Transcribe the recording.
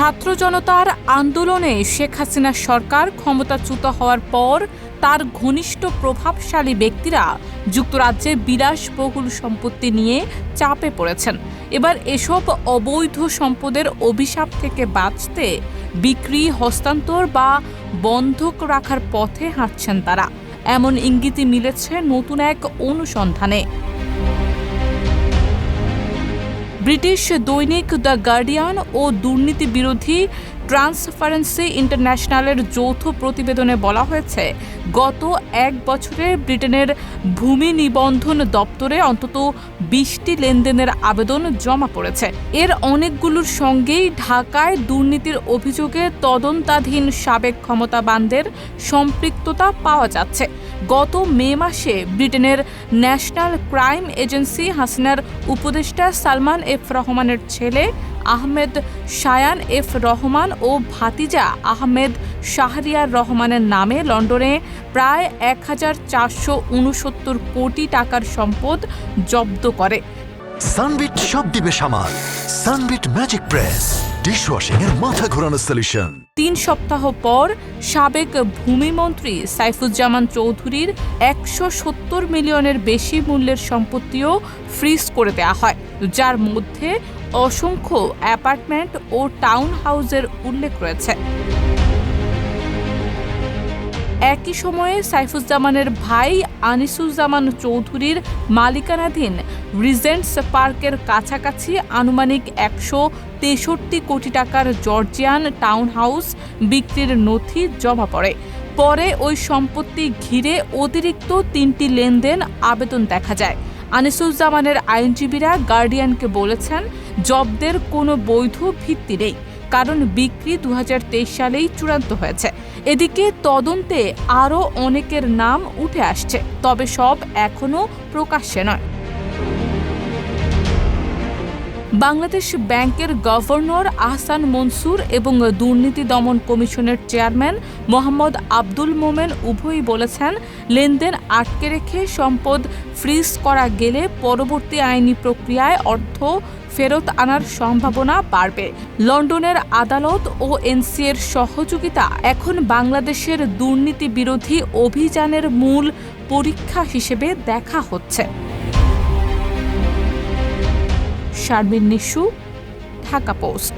ছাত্র জনতার আন্দোলনে শেখ হাসিনা সরকার ক্ষমতাচ্যুত হওয়ার পর তার ঘনিষ্ঠ প্রভাবশালী ব্যক্তিরা যুক্তরাজ্যে বিলাসবহুল সম্পত্তি নিয়ে চাপে পড়েছেন। এবার এসব অবৈধ সম্পদের অভিশাপ থেকে বাঁচতে, বিক্রি, হস্তান্তর বা বন্ধক রাখার পথে হাঁটছেন তারা। এমন ইঙ্গিতই মিলেছে নতুন এক অনুসন্ধানে। ব্রিটিশ দৈনিক দ্য গার্ডিয়ান ও দুর্নীতি বিরোধী ট্রান্সপারেন্সি ইন্টারন্যাশনালের যৌথ প্রতিবেদনে বলা হয়েছে, গত এক বছরে ব্রিটেনের ভূমি নিবন্ধন দপ্তরে অন্তত বিশটি লেনদেনের আবেদন জমা পড়েছে। এর অনেকগুলোর সঙ্গেই ঢাকায় দুর্নীতির অভিযোগে তদন্তাধীন সাবেক ক্ষমতাবানদের সম্পৃক্ততা পাওয়া যাচ্ছে। গত মে মাসে ব্রিটেনের ন্যাশনাল ক্রাইম এজেন্সি হাসিনার উপদেষ্টা সালমান এফ রহমানের ছেলে আহমেদ শায়ান এফ রহমান ও ভাতিজা আহমেদ শাহরিয়ার রহমানের নামে লন্ডনে প্রায় এক হাজার চারশো উনসত্তর কোটি টাকার সম্পদ জব্দ করে। সানবিট সব দিবে সামাল। সানবিট ম্যাজিক প্রেস, ডিশওয়াশিং এর মাথা ঘোরানো সলিউশন তিন সপ্তাহ পর সাবেক ভূমিমন্ত্রী সাইফুজ্জামান চৌধুরীর একশো সত্তর মিলিয়নের বেশি মূল্যের সম্পত্তিও ফ্রিজ করে দেওয়া হয়, যার মধ্যে অসংখ্য অ্যাপার্টমেন্ট ও টাউন হাউসের উল্লেখ রয়েছে। একই সময়ে সাইফুজ্জামানের ভাই আনিসুজ্জামান চৌধুরীর মালিকানাধীন রিজেন্টস পার্কের কাছাকাছি আনুমানিক একশো তেষট্টি কোটি টাকার জর্জিয়ান টাউন হাউস বিক্রির নথি জমা পড়ে। পরে ওই সম্পত্তি ঘিরে অতিরিক্ত তিনটি লেনদেন আবেদন দেখা যায়। আনিসুজ্জামানের আইনজীবীরা গার্ডিয়ানকে বলেছেন, জব্দের কোনো বৈধ ভিত্তি নেই, কারণ বিক্রি দু হাজার তেইশ সালেই চূড়ান্ত হয়েছে। এদিকে তদন্তে আরও অনেকের নাম উঠে আসছে তবে সব এখনও প্রকাশ্যে নয়। বাংলাদেশ ব্যাংকের গভর্নর আহসান মনসুর এবং দুর্নীতি দমন কমিশনের চেয়ারম্যান মোহাম্মদ আব্দুল মোমেন উভয়ই বলেছেন, লেনদেন আটকে রেখে সম্পদ ফ্রিজ করা গেলে পরবর্তী আইনি প্রক্রিয়ায় অর্থ ফেরত আনার সম্ভাবনা বাড়বে। লন্ডনের আদালত ও এনসিএর সহযোগিতা এখন বাংলাদেশের দুর্নীতি বিরোধী অভিযানের মূল পরীক্ষা হিসেবে দেখা হচ্ছে। শারমিন নিশু ঢাকা পোস্ট।